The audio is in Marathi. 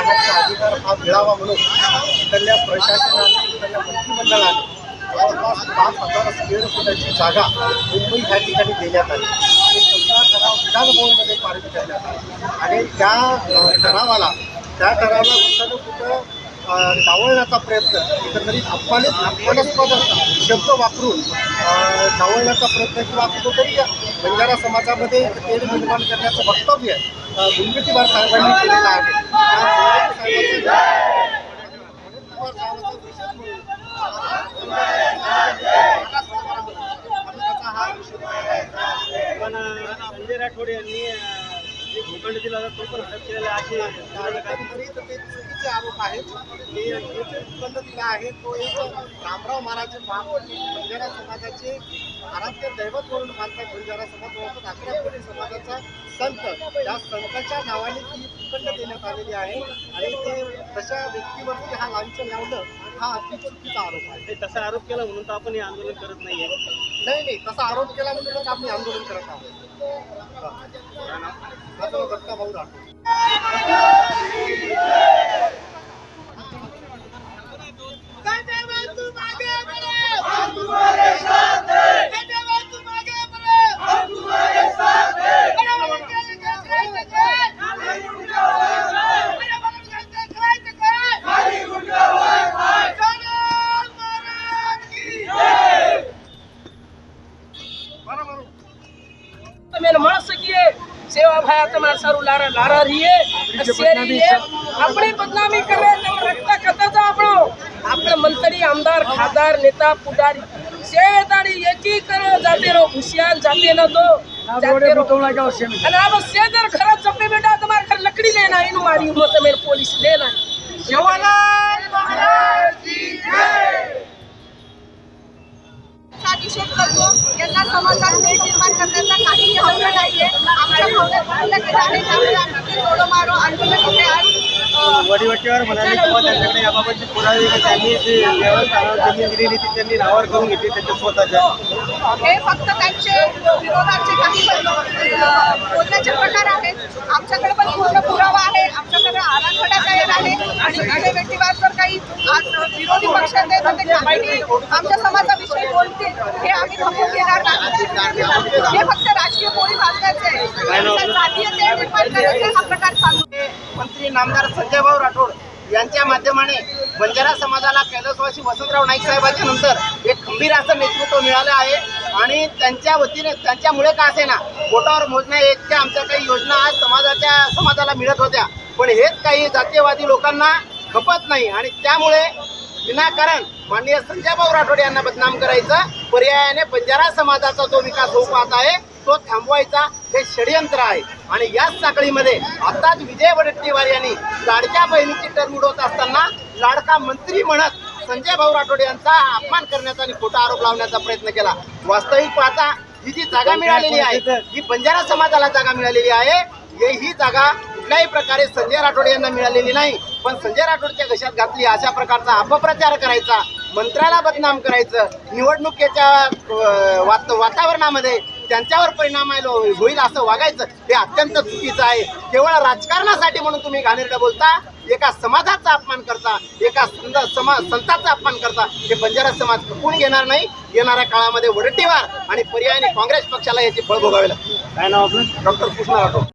समाजाला अधिकार हा मिळावा म्हणून इथल्या प्रशासनाने इथल्या मंत्रिमंडळाने जवळपास पाच हजार स्क्वेअर फुटाची जागा मुंबई ह्या ठिकाणी देण्यात आली. आणि ठराव विधानभवनमध्ये पारित करण्यात आला. आणि त्या ठरावाला त्या ठरावाला कुठं कुठं डावळण्याचा प्रयत्न एकंदरीत अपमानित अपमानास्पद शब्द वापरून डावळण्याचा प्रयत्न किंवा कुठंतरी बंजारा समाजामध्ये तेढ निर्माण करण्याचं वक्तव्य आहे. मुनगंटीवार साहेबांनी केलेलं आहे. पण संजय राठोड यांनी जे भूखंड दिला होता तो पण हडप केलेला आहे. तरी तर ते चुकीचे आरोप आहेत. हे जे दिला आहे. तो एक रामराव महाराज समाजाचे आराध्य दैवत म्हणून मानतात बंजारा समाज ओळखत अकरा कोटी समाजाचा संत. त्या संतांच्या नावाने ती उत्पन्न देण्यात आलेली आहे. आणि ते तशा व्यक्तीवरती हा लांछन लावणं हा अति चुकीचा आरोप आहे. ते तसा आरोप केला म्हणून तर आपण हे आंदोलन करत नाहीये. नाही नाही तसा आरोप केला म्हणूनच आम्ही आंदोलन करत आहोत. माझं दत्ता भाऊ राठोड લાયા સારું લારા લારા રીએ આપણે બદનામી કરે તમે રખતા કરતા હતા આપણો. આપણે મંત્રી આમદાર ખાદાર નેતા પુડારી શેતાડી એકી કરો જાતેનો હુશિયાર જાતેનો તો જાતેનો અને આ શેદર ખરા ચપ્પે બેટા તમારે ખર લકડી લેના એનું મારી ઉમર તમે પોલીસ લેના જવાલાલ મહારાજ કી જય! સાચી શેખ કરજો એના સમાચાર करण्याचा काहीही हक्क नाहीये. आमच्या भावनेत भरलं गेलं आहे त्यामुळे आम्ही जोडो मारो आंदोलन इथे आज वडीवटीवर म्हणाले किंवा त्यांच्याकडे याबाबतची पुरावे की त्यांनी जी व्यवस्था जमीन दिलेली ती त्यांनी नावावर करून घेतली त्यांच्या स्वतःच्या. हे फक्त त्यांचे विरोधाचे काही बोलण्याचे प्रकार आहेत. आमच्याकडे पण पूर्ण पुरावा आहे. आमच्याकडे आराखडा तयार आहे. आणि व्यक्तिवाद जर काही आज विरोधी पक्षाचे तर ते काही आमच्या समाजाविषयी बोलतील हे आम्ही नाही हे फक्त राजकीय. मंत्री नामदार संजयभाऊ राठोड यांच्या माध्यमाने बंजारा समाजाला कैलासवासी वसंतराव नाईक साहेबांच्या नंतर एक खंबीर असं नेतृत्व मिळालं आहे. आणि त्यांच्या वतीने त्यांच्यामुळे का असे ना बोटावर मोजण्या इतक्या आमच्या काही योजना आज समाजाच्या समाजाला मिळत होत्या. पण हेच काही जातीयवादी लोकांना खपत नाही. आणि त्यामुळे विनाकारण माननीय संजयभाऊ राठोड यांना बदनाम करायचं पर्यायाने बंजारा समाजाचा जो विकास होऊ पाहत आहे तो थांबवायचा हे षडयंत्र आहे. आणि याच साखळीमध्ये आताच विजय वडेट्टीवार यांनी लाडक्या बहिणीची टर्म उडवत असताना लाडका मंत्री म्हणत संजय भाऊ राठोड यांचा अपमान करण्याचा आणि खोटा आरोप लावण्याचा प्रयत्न केला. वास्तविक पाहता ही जी जागा मिळालेली आहे ही बंजारा समाजाला जागा मिळालेली आहे हे- ही जागा कुठल्याही प्रकारे संजय राठोड यांना मिळालेली नाही पण संजय राठोडच्या घशात घातली अशा प्रकारचा अपप्रचार करायचा मंत्र्याला बदनाम करायचं निवडणुकीच्या वात वातावरणामध्ये त्यांच्यावर परिणाम होईल असं वागायचं हे अत्यंत चुकीचं आहे. केवळ राजकारणासाठी म्हणून तुम्ही घाणेरडं बोलता एका समाजाचा अपमान करता एका संत समा संतांचा अपमान करता हे बंजारा समाज खपून घेणार नाही? येणाऱ्या काळामध्ये वडट्टीवार आणि पर्यायाने काँग्रेस पक्षाला याची फळ भोगावे लागतील काय नाव आपलं? डॉक्टर कृष्णा राठोड.